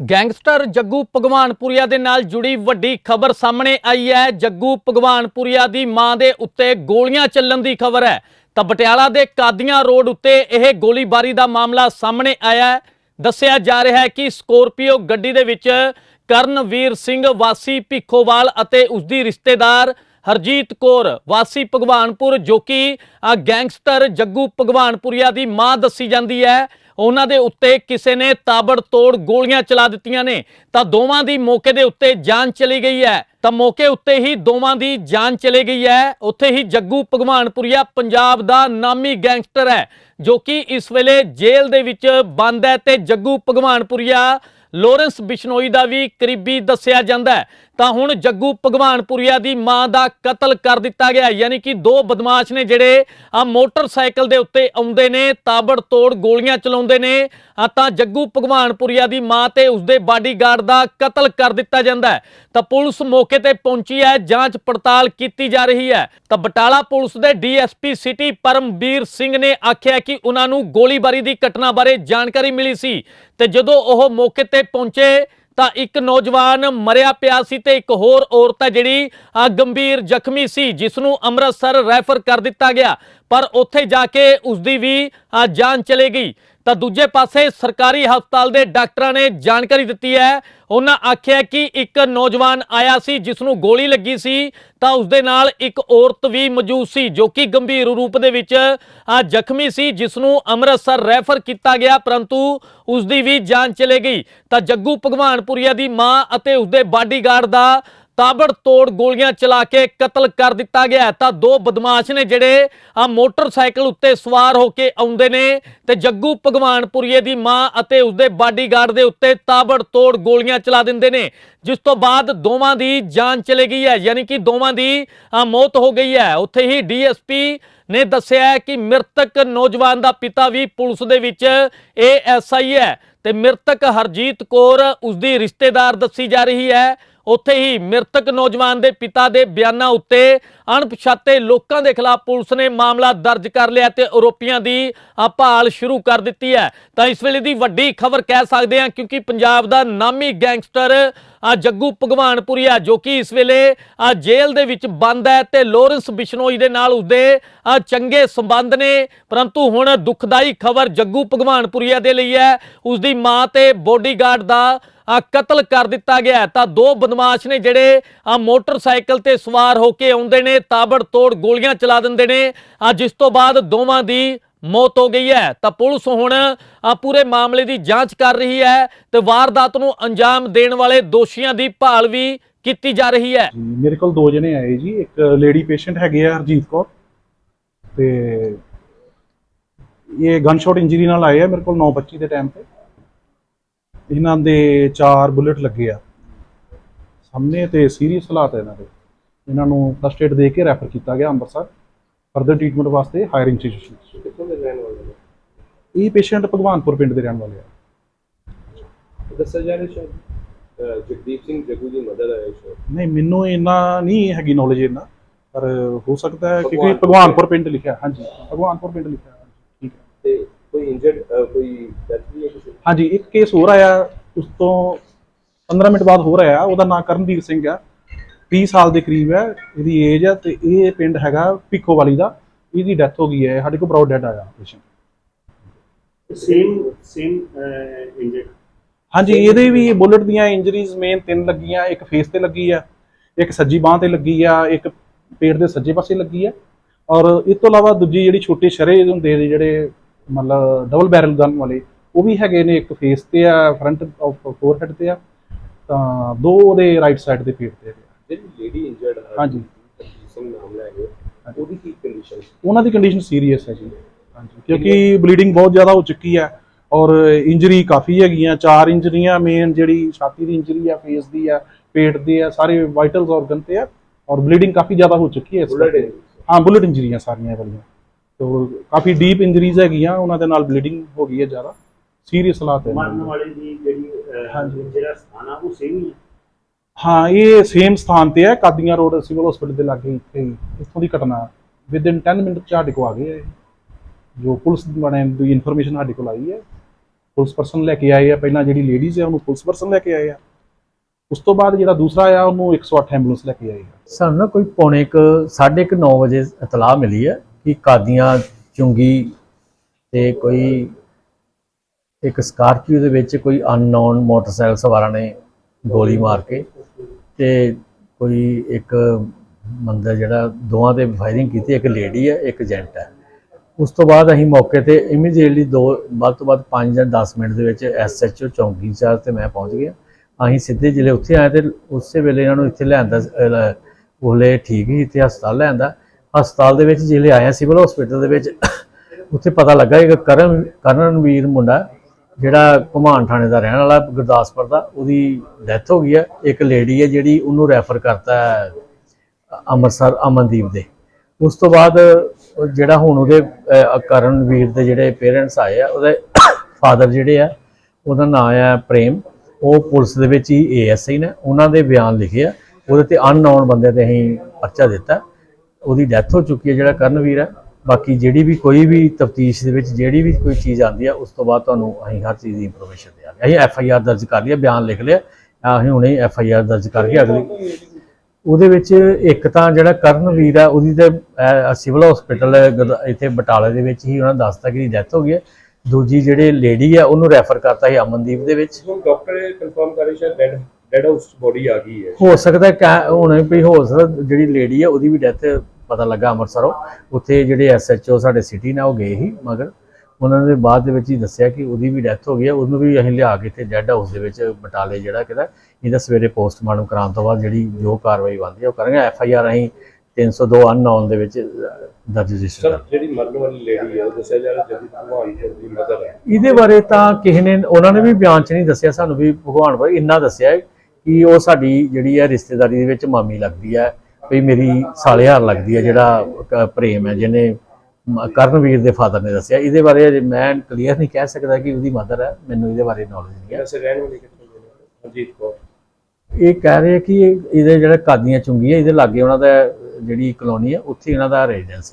Gangster Jaggu Bhagwanpuria ਦੇ ਨਾਲ ਜੁੜੀ ਵੱਡੀ ਖਬਰ ਸਾਹਮਣੇ ਆਈ ਹੈ। ਜੱਗੂ ਭਗਵਾਨਪੁਰੀਆ ਦੀ ਮਾਂ ਦੇ ਉੱਤੇ ਗੋਲੀਆਂ ਚੱਲਣ ਦੀ ਖਬਰ ਹੈ। ਤਾਂ ਪਟਿਆਲਾ ਦੇ ਕਾਦੀਆਂ ਰੋਡ ਉੱਤੇ ਇਹ ਗੋਲੀਬਾਰੀ ਦਾ ਮਾਮਲਾ ਸਾਹਮਣੇ ਆਇਆ ਹੈ। ਦੱਸਿਆ ਜਾ ਰਿਹਾ ਹੈ ਕਿ ਸਕੋਰਪੀਓ ਗੱਡੀ ਦੇ ਵਿੱਚ ਕਰਨਵੀਰ ਸਿੰਘ, ਵਾਸੀ ਭਿੱਖੋਵਾਲ ਅਤੇ ਉਸ ਦੀ ਰਿਸ਼ਤੇਦਾਰ ਹਰਜੀਤ ਕੌਰ, ਵਾਸੀ ਭਗਵਾਨਪੁਰ, ਜੋ ਕਿ ਗੈਂਗਸਟਰ ਜੱਗੂ ਭਗਵਾਨਪੁਰੀਆ ਦੀ ਮਾਂ ਦੱਸੀ ਜਾਂਦੀ ਹੈ। ਉਹਨਾਂ ਦੇ ਉੱਤੇ ਕਿਸੇ ਨੇ ਤਾਬੜਤੋੜ ਗੋਲੀਆਂ ਚਲਾ ਦਿੱਤੀਆਂ ਨੇ। ਤਾਂ ਦੋਵਾਂ ਦੀ ਮੌਕੇ ਦੇ ਉੱਤੇ ਜਾਨ ਚਲੀ ਗਈ ਹੈ। ਤਾਂ ਮੌਕੇ ਉੱਤੇ ਹੀ ਦੋਵਾਂ ਦੀ ਜਾਨ ਚਲੀ ਗਈ ਹੈ। ਉੱਥੇ ਹੀ ਜੱਗੂ ਭਗਵਾਨਪੁਰੀਆ ਪੰਜਾਬ ਦਾ ਨਾਮੀ ਗੈਂਗਸਟਰ ਹੈ, ਜੋ ਕਿ ਇਸ ਵੇਲੇ ਜੇਲ੍ਹ ਦੇ ਵਿੱਚ ਬੰਦ ਹੈ ਤੇ ਜੱਗੂ ਭਗਵਾਨਪੁਰੀਆ ਲੋਰੈਂਸ ਬਿਸ਼ਨੋਈ ਦਾ ਵੀ ਕਰੀਬੀ ਦੱਸਿਆ ਜਾਂਦਾ ਤਾਂ ਹੁਣ ਜੱਗੂ ਭਗਵਾਨਪੁਰੀਆ ਦੀ ਮਾਂ ਦਾ ਕਤਲ ਕਰ ਦਿੱਤਾ ਗਿਆ ਯਾਨੀ ਕਿ ਦੋ ਬਦਮਾਸ਼ ਨੇ ਜਿਹੜੇ ਆ ਮੋਟਰਸਾਈਕਲ ਦੇ ਉੱਤੇ ਆਉਂਦੇ ਨੇ ਤਾਬੜ ਤੋੜ ਗੋਲੀਆਂ ਚਲਾਉਂਦੇ ਨੇ ਤਾਂ ਜੱਗੂ ਭਗਵਾਨਪੁਰੀਆ ਦੀ ਮਾਂ ਤੇ ਉਸਦੇ ਬਾਡੀਗਾਰਡ ਦਾ ਕਤਲ ਕਰ ਦਿੱਤਾ ਜਾਂਦਾ ਹੈ। ਤਾਂ ਪੁਲਿਸ ਮੌਕੇ ਤੇ ਪਹੁੰਚੀ ਹੈ ਜਾਂਚ ਪੜਤਾਲ ਕੀਤੀ ਜਾ ਰਹੀ ਹੈ। ਤਾਂ ਬਟਾਲਾ ਪੁਲਿਸ ਦੇ ਡੀਐਸਪੀ ਸਿਟੀ ਪਰਮਵੀਰ ਸਿੰਘ ਨੇ ਆਖਿਆ ਕਿ ਉਹਨਾਂ ਨੂੰ ਗੋਲੀਬਾਰੀ ਦੀ ਘਟਨਾ ਬਾਰੇ ਜਾਣਕਾਰੀ ਮਿਲੀ ਸੀ। ਤੇ ਜਦੋਂ ਉਹ ਮੌਕੇ ਤੇ ਪਹੁੰਚੇ ਤਾਂ ਇੱਕ ਨੌਜਵਾਨ ਮਰਿਆ ਪਿਆ ਸੀ ਤੇ ਇੱਕ ਹੋਰ ਔਰਤ ਹੈ ਜਿਹੜੀ ਆ, ਗੰਭੀਰ ਜ਼ਖਮੀ ਸੀ ਜਿਸ ਨੂੰ ਅੰਮ੍ਰਿਤਸਰ ਰੈਫਰ ਕਰ ਦਿੱਤਾ ਗਿਆ। ਪਰ ਉੱਥੇ ਜਾ ਕੇ ਉਸ ਦੀ ਵੀ ਆ, ਜਾਨ ਚਲੇ ਗਈ। ਤਾਂ ਦੂਜੇ ਪਾਸੇ ਸਰਕਾਰੀ ਹਸਪਤਾਲ ਦੇ ਡਾਕਟਰਾਂ ਨੇ ਜਾਣਕਾਰੀ ਦਿੱਤੀ ਹੈ। ਉਹਨਾਂ ਆਖਿਆ ਕਿ ਇੱਕ ਨੌਜਵਾਨ ਆਇਆ ਸੀ ਜਿਸ ਨੂੰ ਗੋਲੀ ਲੱਗੀ ਸੀ, ਤਾਂ ਉਸ ਦੇ ਨਾਲ ਇੱਕ ਔਰਤ ਵੀ ਮੌਜੂਦ ਸੀ, ਜੋ ਕਿ ਗੰਭੀਰ ਰੂਪ ਦੇ ਵਿੱਚ ਆ ਜ਼ਖਮੀ ਸੀ ਜਿਸ ਨੂੰ ਅੰਮ੍ਰਿਤਸਰ ਰੈਫਰ ਕੀਤਾ ਗਿਆ, ਪਰੰਤੂ ਉਸ ਦੀ ਵੀ ਜਾਨ ਚਲੇ ਗਈ। ਤਾਂ ਜੱਗੂ ਭਗਵਾਨਪੁਰੀਆ ਦੀ ਮਾਂ ਅਤੇ ਉਸ ਦੇ ਬਾਡੀਗਾਰਡ ਦਾ ਤਾਬੜਤੋੜ ਗੋਲੀਆਂ ਚਲਾ ਕੇ ਕਤਲ ਕਰ ਦਿੱਤਾ ਗਿਆ ਤਾਂ ਦੋ ਬਦਮਾਸ਼ ਨੇ ਜਿਹੜੇ ਆ ਮੋਟਰਸਾਈਕਲ ਉੱਤੇ ਸਵਾਰ ਹੋ ਕੇ ਆਉਂਦੇ ਨੇ ਤੇ ਜੱਗੂ ਭਗਵਾਨਪੁਰੀਏ ਦੀ ਮਾਂ ਅਤੇ ਉਸਦੇ ਬਾਡੀਗਾਰਡ ਦੇ ਉੱਤੇ ਤਾਬੜਤੋੜ ਗੋਲੀਆਂ ਚਲਾ ਦਿੰਦੇ ਨੇ। ਜਿਸ ਤੋਂ ਬਾਅਦ ਦੋਵਾਂ ਦੀ ਜਾਨ ਚਲੇ ਗਈ ਹੈ। ਯਾਨੀ ਕਿ ਦੋਵਾਂ ਦੀ ਆ, ਮੌਤ ਹੋ ਗਈ ਹੈ। ਉੱਥੇ ਹੀ ਡੀਐਸਪੀ ਨੇ ਦੱਸਿਆ ਕਿ ਮ੍ਰਿਤਕ ਨੌਜਵਾਨ ਦਾ ਪਿਤਾ ਵੀ ਪੁਲਿਸ ਦੇ ਵਿੱਚ ਏਐਸਆਈ ਹੈ। ਤੇ ਮ੍ਰਿਤਕ ਹਰਜੀਤ ਕੌਰ ਉਸ ਦੀ ਰਿਸ਼ਤੇਦਾਰ ਦੱਸੀ ਜਾ ਰਹੀ ਹੈ ਉੱਥੇ ਹੀ ਮ੍ਰਿਤਕ ਨੌਜਵਾਨ ਦੇ ਪਿਤਾ ਦੇ ਬਿਆਨਾਂ ਉੱਤੇ ਅਣਪਛਾਤੇ ਲੋਕਾਂ ਦੇ ਖਿਲਾਫ ਪੁਲਿਸ ਨੇ ਮਾਮਲਾ ਦਰਜ ਕਰ ਲਿਆ ਤੇ ਆਰੋਪੀਆਂ ਦੀ ਆ, ਭਾਲ ਸ਼ੁਰੂ ਕਰ ਦਿੱਤੀ ਹੈ। ਤਾਂ ਇਸ ਵੇਲੇ ਦੀ ਵੱਡੀ ਖਬਰ ਕਹਿ ਸਕਦੇ ਹਾਂ ਕਿਉਂਕਿ ਪੰਜਾਬ ਦਾ ਨਾਮੀ ਗੈਂਗਸਟਰ ਜੱਗੂ ਭਗਵਾਨਪੁਰੀਆ ਜੋ ਕਿ ਇਸ ਵੇਲੇ ਜੇਲ੍ਹ ਦੇ ਵਿੱਚ ਬੰਦ ਹੈ ਤੇ ਲੋਰੈਂਸ ਬਿਸ਼ਨੋਈ ਦੇ ਨਾਲ ਉਸਦੇ ਚੰਗੇ ਸੰਬੰਧ ਨੇ। ਪਰੰਤੂ ਹੁਣ ਦੁਖਦਾਈ ਖਬਰ ਜੱਗੂ ਭਗਵਾਨਪੁਰੀਆ ਦੇ ਲਈ ਹੈ। ਉਸਦੀ ਮਾਂ ਤੇ ਬੋਡੀਗਾਰਡ ਦਾ ਕਤਲ ਕਰ ਦਿੱਤਾ ਗਿਆ ਤਾਂ ਦੋ ਬਦਮਾਸ਼ ਨੇ ਜਿਹੜੇ ਆ ਮੋਟਰਸਾਈਕਲ ਤੇ ਸਵਾਰ ਹੋ ਕੇ ਆਉਂਦੇ ਨੇ ਤਾਬੜ ਤੋੜ ਗੋਲੀਆਂ ਚਲਾ ਦਿੰਦੇ ਨੇ। ਆ ਜਿਸ ਤੋਂ ਬਾਅਦ ਦੋਵਾਂ ਦੀ ਮੌਤ ਹੋ ਗਈ ਹੈ। ਤਾਂ ਪੁਲਿਸ ਹੁਣ ਪੂਰੇ ਮਾਮਲੇ ਦੀ ਜਾਂਚ ਕਰ ਰਹੀ ਹੈ ਤੇ ਵਾਰਦਾਤ ਨੂੰ ਅੰਜਾਮ ਦੇਣ ਵਾਲੇ ਦੋਸ਼ੀਆਂ ਦੀ ਭਾਲ ਵੀ ਕੀਤੀ ਜਾ ਰਹੀ ਹੈ। ਮੇਰੇ ਕੋਲ ਦੋ ਜਣੇ ਆਏ ਜੀ। ਇੱਕ ਲੇਡੀ ਪੇਸ਼ੈਂਟ ਹੈਗੇ ਆ ਹਰਜੀਤ ਕੌਰ ਤੇ ਇਹ ਗਨ ਸ਼ਾਟ ਇੰਜਰੀ ਨਾਲ ਆਏ ਆ ਮੇਰੇ ਕੋਲ 9:25 ਦੇ ਟਾਈਮ ਤੇ। ਇਹਨਾਂ ਦੇ ਚਾਰ ਬੁਲੇਟ ਲੱਗੇ ਆ ਸਾਹਮਣੇ ਤੇ ਸੀਰੀਅਸ ਹਾਲਾਤ ਹੈ ਇਹਨਾਂ ਦੇ। ਇਹਨਾਂ ਨੂੰ ਫਸਟ ਏਡ ਦੇ ਕੇ ਰੈਫਰ ਕੀਤਾ ਗਿਆ ਅੰਮ੍ਰਿਤਸਰ। ਫਰਦਰ ਟ੍ਰੀਟਮੈਂਟ ਵਾਸਤੇ ਹਾਇਰ ਇੰਸਟੀਟਿਊਸ਼ਨ ਕਿੱਥੋਂ ਦੇ ਰਹਿਣ ਵਾਲੇ ਨੇ? ਇਹ ਪੇਸ਼ੈਂਟ ਭਗਵਾਨਪੁਰ ਪਿੰਡ ਦੇ ਰਹਿਣ ਵਾਲੇ ਆ। ਦੱਸਿਆ ਜਾ ਰਿਹਾ ਸ਼ਾਇਦ ਜਗਦੀਪ ਸਿੰਘ ਜੱਗੂ ਦੀ ਮਦਦ ਹੈ ਸ਼ਾਇਦ। ਨਹੀਂ ਮੈਨੂੰ ਇੰਨਾ ਨਹੀਂ ਹੈਗੀ ਨੌਲੇਜ ਇੰਨਾ ਪਰ ਹੋ ਸਕਦਾ ਹੈ ਕਿਉਂਕਿ ਭਗਵਾਨਪੁਰ ਪਿੰਡ। ਲਿਖਿਆ ਹਾਂਜੀ ਭਗਵਾਨਪੁਰ ਪਿੰਡ ਲਿਖਿਆ ਠੀਕ ਹੈ। ਤੇ ਕੋਈ ਇੰਜਰਡ ਕੋਈ ਡੈਥ ਵੀ ਹੈ ਕਿਸੇ? ਹਾਂਜੀ ਇੱਕ ਕੇਸ ਹੋਰ ਆਇਆ ਉਸ ਤੋਂ 15 ਮਿੰਟ ਬਾਅਦ ਹੋਰ ਆਇਆ ਉਹਦਾ ਨਾਮ ਕਰਨਵੀਰ ਸਿੰਘ ਆ। 30 ਸਾਲ ਦੇ ਕਰੀਬ ਹੈ ਇਹਦੀ ਏਜ ਹੈ ਤੇ ਇਹ ਪਿੰਡ ਹੈਗਾ ਭਿੱਖੋਵਾਲੀ ਦਾ ਇਹਦੀ ਡੈਥ ਹੋ ਗਈ ਹੈ ਸਾਡੇ ਕੋਲ ਬਰਾਡ ਡੈਡ ਆਇਆ ਪੇਸ਼ੈਂਟ ਸੇਮ ਸੇਮ ਇੰਜਰਡ ਹਾਂਜੀ ਇਹਦੇ ਵੀ ਬੁਲਟ ਦੀਆਂ ਇੰਜਰੀਜ਼ ਮੇਨ ਤਿੰਨ ਲੱਗੀਆਂ ਇੱਕ ਫੇਸ ਤੇ ਲੱਗੀ ਆ ਇੱਕ ਸੱਜੀ ਬਾਹ ਤੇ ਲੱਗੀ ਆ ਇੱਕ ਪੇਟ ਦੇ ਸੱਜੇ ਪਾਸੇ ਲੱਗੀ ਆ ਔਰ ਇਸ ਤੋਂ ਇਲਾਵਾ ਦੂਜੀ ਜਿਹੜੀ ਛੋਟੇ ਸ਼ਰੇ ਹੁੰਦੇ ਨੇ ਜਿਹੜੇ ਮਤਲਬ ਡਬਲ ਬੈਰਲ ਗਨ ਵਾਲੇ ਉਹ ਵੀ ਹੈਗੇ ਨੇ ਇੱਕ ਫੇਸ ਤੇ ਆ ਫਰੰਟ ਆਫ ਫੋਰਹੈਡ ਤੇ ਆ ਤਾਂ ਦੋ ਉਹਦੇ ਰਾਈਟ ਸਾਈਡ ਦੇ ਪੇਟ ਤੇ ਆ। ਜਿਹੜੀ ਲੇਡੀ ਇੰਜਰਡ ਹੈ ਹਾਂਜੀ। ਹਰਜੀਤ ਸਿੰਘ ਨਾਮ ਲੈ ਕੇ ਉਹਦੀ ਕੀ ਕੰਡੀਸ਼ਨ ਉਹਨਾਂ ਦੀ ਕੰਡੀਸ਼ਨ ਸੀਰੀਅਸ ਹੈ ਜੀ। ਹਾਂਜੀ। ਕਿਉਂਕਿ ਬਲੀਡਿੰਗ ਬਹੁਤ ਜ਼ਿਆਦਾ ਹੋ ਚੁੱਕੀ ਹੈ ਔਰ ਇੰਜਰੀ ਕਾਫੀ ਹੈਗੀਆਂ ਚਾਰ ਇੰਜਰੀਆਂ ਮੇਨ ਜਿਹੜੀ ਛਾਤੀ ਦੀ ਇੰਜਰੀ ਆ ਫੇਸ ਦੀ ਆ ਪੇਟ ਦੀ ਆ ਸਾਰੇ ਵਾਈਟਲਸ ਆਰਗਨ ਤੇ ਆ ਔਰ ਬਲੀਡਿੰਗ ਕਾਫੀ ਜ਼ਿਆਦਾ ਹੋ ਚੁੱਕੀ ਹੈ ਇਸ ਕਰਕੇ। ਹਾਂ ਬੁਲਟ ਇੰਜਰੀਆਂ ਸਾਰੀਆਂ ਵਾਲੀਆਂ। ਤੋ ਕਾਫੀ ਡੀਪ ਇੰਜਰੀਜ਼ ਹੈਗੀਆਂ ਉਹਨਾਂ ਦੇ ਨਾਲ ਬਲੀਡਿੰਗ ਹੋ ਗਈ ਹੈ ਜ਼ਿਆਦਾ। ਸੀਰੀਅਸ ਹਾਲਾਤ ਹੈ। ਮਰਨ। ਵਾਲੇ ਦੀ ਜਿਹੜੀ ਹਾਂਜੀ। ਜਿਹੜਾ ਸਥਾਨ ਆ ਉਹ ਸੇਮ ਹੀ ਹੈ? ਹਾਂ, ਇਹ ਸੇਮ ਸਥਾਨ ਤੇ ਹੈ, ਕਾਦੀਆਂ ਰੋਡ ਸਿਵਲ ਹਸਪੀਟਲ ਦੇ ਲਾਗੇ ਇੱਥੇ, ਇੱਥੋਂ ਦੀ ਘਟਨਾ। ਵਿਦ ਇਨ 10 ਮਿੰਟ ਚ ਸਾਡੇ ਕੋਲ ਆ ਗਏ ਹੈ ਜੋ ਪੁਲਿਸ ਬਣੇ ਦੀ ਇਨਫੋਰਮੇਸ਼ਨ ਸਾਡੇ ਕੋਲ ਆਈ ਹੈ, ਪੁਲਿਸ ਪਰਸਨ ਲੈ ਕੇ ਆਏ ਆ। ਪਹਿਲਾਂ ਜਿਹੜੀ ਲੇਡੀਜ਼ ਆ, ਉਹਨੂੰ ਪੁਲਿਸ ਪਰਸਨ ਲੈ ਕੇ ਆਏ ਆ। ਉਸ ਤੋਂ ਬਾਅਦ ਜਿਹੜਾ ਦੂਸਰਾ ਆ, ਉਹਨੂੰ 108 ਐਂਬੂਲੈਂਸ ਲੈ ਕੇ ਆਏ ਆ। ਸਾਨੂੰ ਨਾ ਕੋਈ ਪੌਣੇ ਕੁ ਸਾਢੇ ਕੁ 9 ਵਜੇ ਇਤਲਾਹ ਮਿਲੀ ਹੈ ਕਿ ਕਾਦੀਆਂ ਚੁੰਗੀ ਤੇ ਕੋਈ ਇੱਕ ਸਕਾਰਪੀਓ ਦੇ ਵਿੱਚ ਕੋਈ ਅਨਨੋਨ ਮੋਟਰਸਾਈਕਲ ਸਵਾਰਾਂ ਨੇ ਗੋਲੀ ਮਾਰ ਕੇ ਤੇ ਕੋਈ ਇੱਕ ਬੰਦਾ ਜਿਹੜਾ ਦੋਵਾਂ ਤੇ ਫਾਇਰਿੰਗ ਕੀਤੀ, ਇੱਕ ਲੇਡੀ ਹੈ ਇੱਕ ਜੈਂਟ ਹੈ ਉਸ ਤੋਂ ਬਾਅਦ ਅਸੀਂ ਮੌਕੇ ਤੇ ਇਮੀਡੀਏਟਲੀ ਦੋ, ਵੱਧ ਤੋਂ ਵੱਧ 5 ਜਾਂ 10 ਮਿੰਟ ਦੇ ਵਿੱਚ ਐਸਐਚਓ ਚੌਂਕੀ ਚਾਰ ਤੇ ਮੈਂ ਪਹੁੰਚ ਗਿਆ। ਅਸੀਂ ਸਿੱਧੇ ਜ਼ਿਲ੍ਹੇ ਉੱਥੇ ਆਏ ਤੇ ਉਸੇ ਵੇਲੇ ਇਹਨਾਂ ਨੂੰ ਇੱਥੇ ਲਿਆਂਦਾ ਉਹਲੇ ਠੀਕ ਹੀ ਇੱਥੇ ਹਸਪਤਾਲ ਲਿਆਂਦਾ। ਹਸਪਤਾਲ ਦੇ ਵਿੱਚ ਜ਼ਿਲ੍ਹੇ ਆਇਆ ਸਿਵਲ ਹਸਪੀਟਲ ਦੇ ਵਿੱਚ। ਉੱਥੇ ਪਤਾ ਲੱਗਾ ਕਿ ਕਰਨ ਕਰਨਵੀਰ ਮੁੰਡਾ ਜਿਹੜਾ ਘੁਮਾਨ ਥਾਣੇ ਦਾ ਰਹਿਣ ਵਾਲਾ ਗੁਰਦਾਸਪੁਰ ਦਾ, ਉਹਦੀ ਡੈਥ ਹੋ ਗਈ ਹੈ। ਇੱਕ ਲੇਡੀ ਹੈ ਜਿਹੜੀ ਉਹਨੂੰ ਰੈਫਰ ਕਰਤਾ ਅੰਮ੍ਰਿਤਸਰ ਅਮਨਦੀਪ ਦੇ। ਉਸ ਤੋਂ ਬਾਅਦ ਜਿਹੜਾ ਹੁਣ ਉਹਦੇ ਕਰਨਵੀਰ ਦੇ ਜਿਹੜੇ ਪੇਰੈਂਟਸ ਆਏ ਆ, ਉਹਦੇ ਫਾਦਰ ਜਿਹੜੇ ਆ, ਉਹਦਾ ਨਾਮ ਆ ਪ੍ਰੇਮ। ਉਹ ਪੁਲਿਸ ਦੇ ਵਿੱਚ ਹੀ ਏਐਸਆਈ ਨੇ। ਉਹਨਾਂ ਦੇ ਬਿਆਨ ਲਿਖੇ ਆ। ਉਹਦੇ ਤੇ ਅਨਨੋਨ ਬੰਦੇ ਤੇ ਅਸੀਂ ਪਰਚਾ ਦਿੱਤਾ। ਉਹਦੀ ਡੈਥ ਹੋ ਚੁੱਕੀ ਹੈ ਜਿਹੜਾ ਕਰਨਵੀਰ ਹੈ। ਬਾਕੀ ਜਿਹੜੀ ਵੀ ਕੋਈ ਵੀ ਤਫਤੀਸ਼ ਦੇ ਵਿੱਚ ਜਿਹੜੀ ਵੀ ਕੋਈ ਚੀਜ਼ ਆਉਂਦੀ ਆ ਉਸ ਤੋਂ ਬਾਅਦ ਤੁਹਾਨੂੰ ਅਸੀਂ ਹਰ ਚੀਜ਼ ਦੀ ਇਨਫੋਰਮੇਸ਼ਨ ਦਿਆਂਗੇ। ਅਸੀਂ ਐਫ ਆਈ ਆਰ ਦਰਜ ਕਰ ਹੈ, ਬਿਆਨ ਲਿਖ ਲਿਆ। ਅਸੀਂ ਹੁਣੇ ਐਫ ਆਈ ਆਰ ਦਰਜ ਕਰਕੇ ਅਗਲੀ। ਉਹਦੇ ਵਿੱਚ ਇੱਕ ਤਾਂ ਜਿਹੜਾ ਕਰਨਵੀਰ ਆ ਉਹਦੀ ਤੇ ਸਿਵਲ ਹਸਪੀਟਲ ਇੱਥੇ ਬਟਾਲੇ ਦੇ ਵਿੱਚ ਹੀ ਉਹਨਾਂ ਦੱਸਤਾ ਕਿ ਡੈਥ ਹੋ ਗਈ ਹੈ। ਦੂਜੀ ਜਿਹੜੇ ਲੇਡੀ ਆ ਉਹਨੂੰ ਰੈਫਰ ਕਰਤਾ ਸੀ ਅਮਨਦੀਪ ਦੇ ਵਿੱਚ। ਹੁਣ ਡਾਕਟਰ ਕਨਫਰਮ ਕਰੇ ਸ਼ਾਇਦ ਡੈਡ ਡੈਡ ਹਾਊਸ ਬੋਡੀ ਆ ਗਈ ਹੈ। ਹੋ ਸਕਦਾ ਹੁਣ ਵੀ ਹੋ ਸਕਦਾ ਜਿਹੜੀ ਲੇਡੀ ਆ ਉਹਦੀ ਵੀ ਡੈਥ ਪਤਾ ਲੱਗਾ ਅੰਮ੍ਰਿਤਸਰੋਂ। ਉੱਥੇ ਜਿਹੜੇ ਐਸਐਚਓ ਸਾਡੇ ਸਿਟੀ ਨਾਲ ਉਹ ਗਏ ਸੀ ਮਗਰ ਉਹਨਾਂ ਨੇ ਬਾਅਦ ਦੇ ਵਿੱਚ ਹੀ ਦੱਸਿਆ ਕਿ ਉਹਦੀ ਵੀ ਡੈਥ ਹੋ ਗਈ ਹੈ ਉਹਨੂੰ ਵੀ ਅਸੀਂ ਲਿਆ ਕੇ ਇੱਥੇ ਡੈੱਡ ਹਾਊਸ ਦੇ ਵਿੱਚ ਬਟਾਲੇ ਜਿਹੜਾ ਕਿਦਾ ਇਹਦਾ ਸਵੇਰੇ ਪੋਸਟਮਾਰਟਮ ਕਰਾਉਣ ਤੋਂ ਬਾਅਦ ਜਿਹੜੀ ਜੋ ਕਾਰਵਾਈ ਬਣਦੀ ਹੈ ਉਹ ਕਰਾਂਗੇ ਐਫ ਆਈ ਆਰ ਅਸੀਂ 302 ਅਨਨੋਨ ਦੇ ਵਿੱਚ ਦਰਜ ਰਜਿਸਟਰ ਸਰ ਜਿਹੜੀ ਮਰਨ ਵਾਲੀ ਲੇਡੀ ਹੈ ਉਹ ਦੱਸਿਆ ਜਾ ਰਿਹਾ ਜਦੀ ਭਗਵਾਨਪੁਰ ਦੀ ਮਦਰ ਹੈ ਇਹਦੇ ਬਾਰੇ ਤਾਂ ਕਿਸੇ ਨੇ ਉਹਨਾਂ ਨੇ ਵੀ ਬਿਆਨ ਚ ਨਹੀਂ ਦੱਸਿਆ ਸਾਨੂੰ ਵੀ ਭਗਵਾਨ ਬਾਰੇ ਇੰਨਾ ਦੱਸਿਆ ਕਿ ਉਹ ਸਾਡੀ ਜਿਹੜੀ ਹੈ ਰਿਸ਼ਤੇਦਾਰੀ ਦੇ ਵਿੱਚ ਮਾਮੀ ਲੱਗਦੀ ਹੈ। ਵੀ ਮੇਰੀ ਸਾਲੇਹਾਰ ਲੱਗਦੀ ਹੈ ਜਿਹੜਾ ਪ੍ਰੇਮ ਹੈ ਜਿਹਨੇ ਕਰਨਵੀਰ ਦੇ ਫਾਦਰ ਨੇ ਦੱਸਿਆ। ਇਹਦੇ ਬਾਰੇ ਅਜੇ ਮੈਂ ਕਲੀਅਰ ਨਹੀਂ ਕਹਿ ਸਕਦਾ ਕਿ ਉਹਦੀ ਮਦਰ ਹੈ ਮੈਨੂੰ ਇਹਦੇ ਬਾਰੇ ਨੌਲੇਜ ਨਹੀਂ ਹੈ। ਵੈਸੇ ਰਹਿਣ ਵਾਲੀ ਕਿੱਥੋਂ ਦੇ ਹਰਜੀਤ ਕੌਰ। ਇਹ ਕਹਿ ਰਹੇ ਕਿ ਇਹ- ਇਹਦੇ ਜਿਹੜਾ ਕਾਦੀਆਂ ਚੁੰਗੀ ਹੈ ਇਹਦੇ ਲਾਗੇ ਉਹਨਾਂ ਦਾ ਜਿਹੜੀ ਕਲੋਨੀ ਹੈ ਉੱਥੇ ਇਹਨਾਂ ਦਾ ਰੈਜ਼ੀਡੈਂਸ